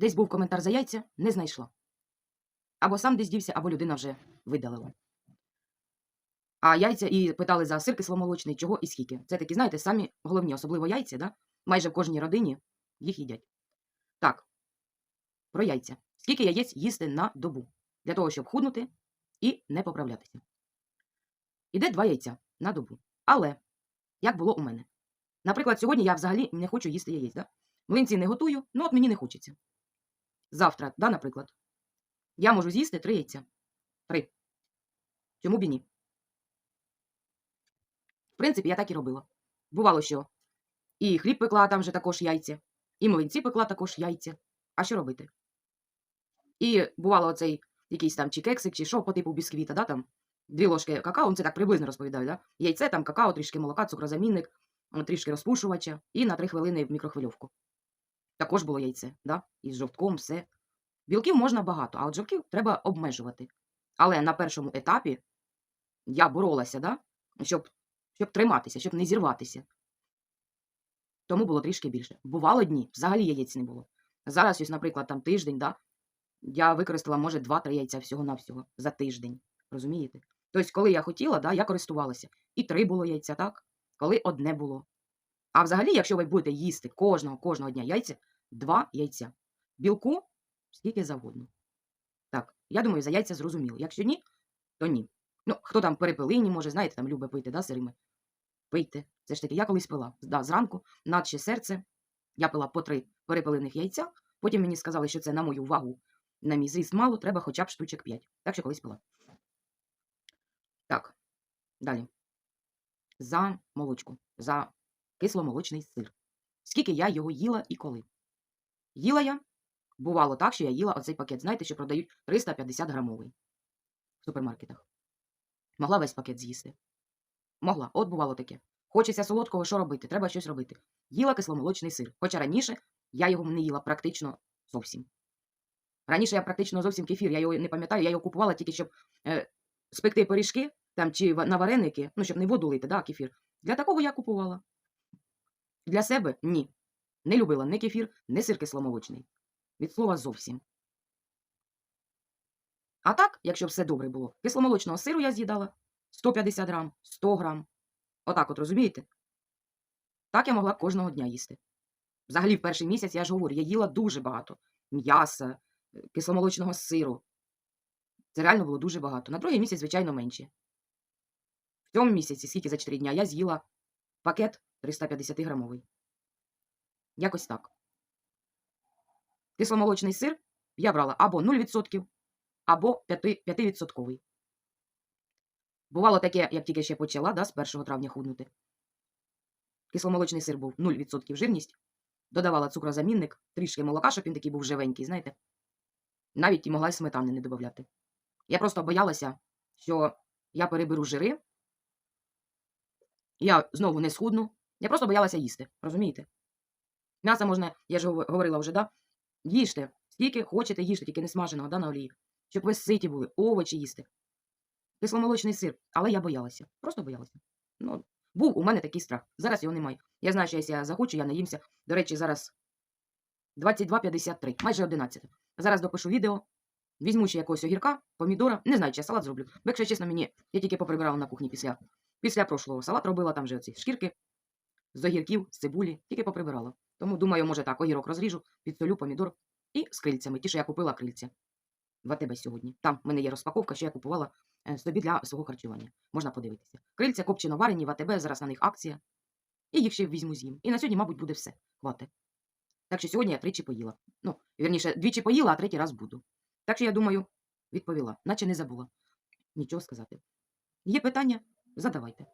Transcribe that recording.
Десь був коментар за яйця, не знайшла. Або сам десь дівся, або людина вже видалила. А яйця і питали за сир кисломолочний, чого і скільки. Це такі, знаєте, самі головні, особливо яйця, да? майже в кожній родині їх їдять. Так, про яйця. Скільки яєць їсти на добу? Для того, щоб худнути і не поправлятися. Іде два яйця на добу. Але, як було у мене? Наприклад, сьогодні я взагалі не хочу їсти яєць. Да? Млинці не готую, ну от мені не хочеться. Завтра, да, наприклад, я можу з'їсти три яйця. Три. Чому б і ні? В принципі, я так і робила. Бувало, що і хліб пекла там же також яйця, і млинці пекла також яйця. А що робити? І бувало оцей якийсь там чи кексик, чи що по типу бісквіта, да, там, дві ложки какао, ну, це так приблизно розповідаю, да? яйце, там какао, трішки молока, цукрозамінник, трішки розпушувача і на три хвилини в мікрохвильовку. Також було яйце, да? із жовтком, все. Білків можна багато, а от жовтків треба обмежувати. Але на першому етапі я боролася, да? щоб, щоб триматися, щоб не зірватися. Тому було трішки більше. Бувало дні, взагалі яєць не було. Зараз, ось, наприклад, там тиждень, да? я використала, може, 2-3 яйця всього-навсього за тиждень. Розумієте? Тобто, коли я хотіла, да, я користувалася. І три було яйця, так? Коли одне було. А взагалі, якщо ви будете їсти кожного кожного дня яйця, два яйця. Білку скільки завгодно. Так, я думаю, за яйця зрозуміло. Якщо ні, то ні. Ну, хто там перепелині, може, знаєте, там любить пити, да, сирими. Пийте. Це ж таки, я колись пила. Да, зранку, наче серце. Я пила по три перепелиних яйця. Потім мені сказали, що це на мою вагу, на мій зріст мало, треба хоча б штучок 5. Так що колись пила. Так, далі. За молочку, за кисломолочний сир. Скільки я його їла і коли? Їла я, бувало так, що я їла оцей пакет, знаєте, що продають 350 грамовий в супермаркетах. Могла весь пакет з'їсти. Могла, от бувало таке. Хочеться солодкого, що робити? Треба щось робити. Їла кисломолочний сир. Хоча раніше я його не їла практично зовсім. Раніше я практично зовсім кефір, я його не пам'ятаю, я його купувала тільки, щоб е, спекти пиріжки там, чи на вареники, ну, щоб не воду лити, да, кефір. Для такого я купувала. Для себе ні. Не любила ні кефір, ні сир кисломолочний. Від слова зовсім. А так, якщо все добре було, кисломолочного сиру я з'їдала 150 грам, 100 грам. Отак от, розумієте? Так я могла кожного дня їсти. Взагалі, в перший місяць, я ж говорю, я їла дуже багато м'яса, е, кисломолочного сиру. Це реально було дуже багато. На другий місяць, звичайно, менше. В цьому місяці, скільки за 4 дня, я з'їла пакет 350 грамовий. Якось так. Кисломолочний сир я брала або 0%, або 5%. 5%. Бувало таке, як тільки ще почала, да, з 1 травня худнути. Кисломолочний сир був 0% жирність. Додавала цукрозамінник, трішки молока, щоб він такий був живенький, знаєте. Навіть і могла й сметани не додавати. Я просто боялася, що я переберу жири, я знову не схудну. Я просто боялася їсти, розумієте? М'ясо можна, я ж говорила вже, да? Їжте, скільки хочете їжте, тільки не смаженого, да, на олії. Щоб ви ситі були, овочі їсти. Кисломолочний сир, але я боялася. Просто боялася. Ну, був у мене такий страх. Зараз його немає. Я знаю, що якщо я захочу, я наїмся. До речі, зараз 22.53, майже 11. Зараз допишу відео, візьму ще якогось огірка, помідора. Не знаю, чи я салат зроблю. Якщо чесно, мені я тільки поприбирала на кухні після, після прошлого. Салат робила там вже оці шкірки з огірків, з цибулі, тільки поприбирала. Тому думаю, може так, огірок розріжу, підсолю, помідор і з крильцями. Ті, що я купила крильця. В АТБ сьогодні. Там в мене є розпаковка, що я купувала е, собі для свого харчування. Можна подивитися. Крильця копчено варені в зараз на них акція. І їх ще візьму з'їм. І на сьогодні, мабуть, буде все. Хватить. Так що сьогодні я тричі поїла. Ну, вірніше, двічі поїла, а третій раз буду. Так що я думаю, відповіла, наче не забула. Нічого сказати. Є питання? Задавайте.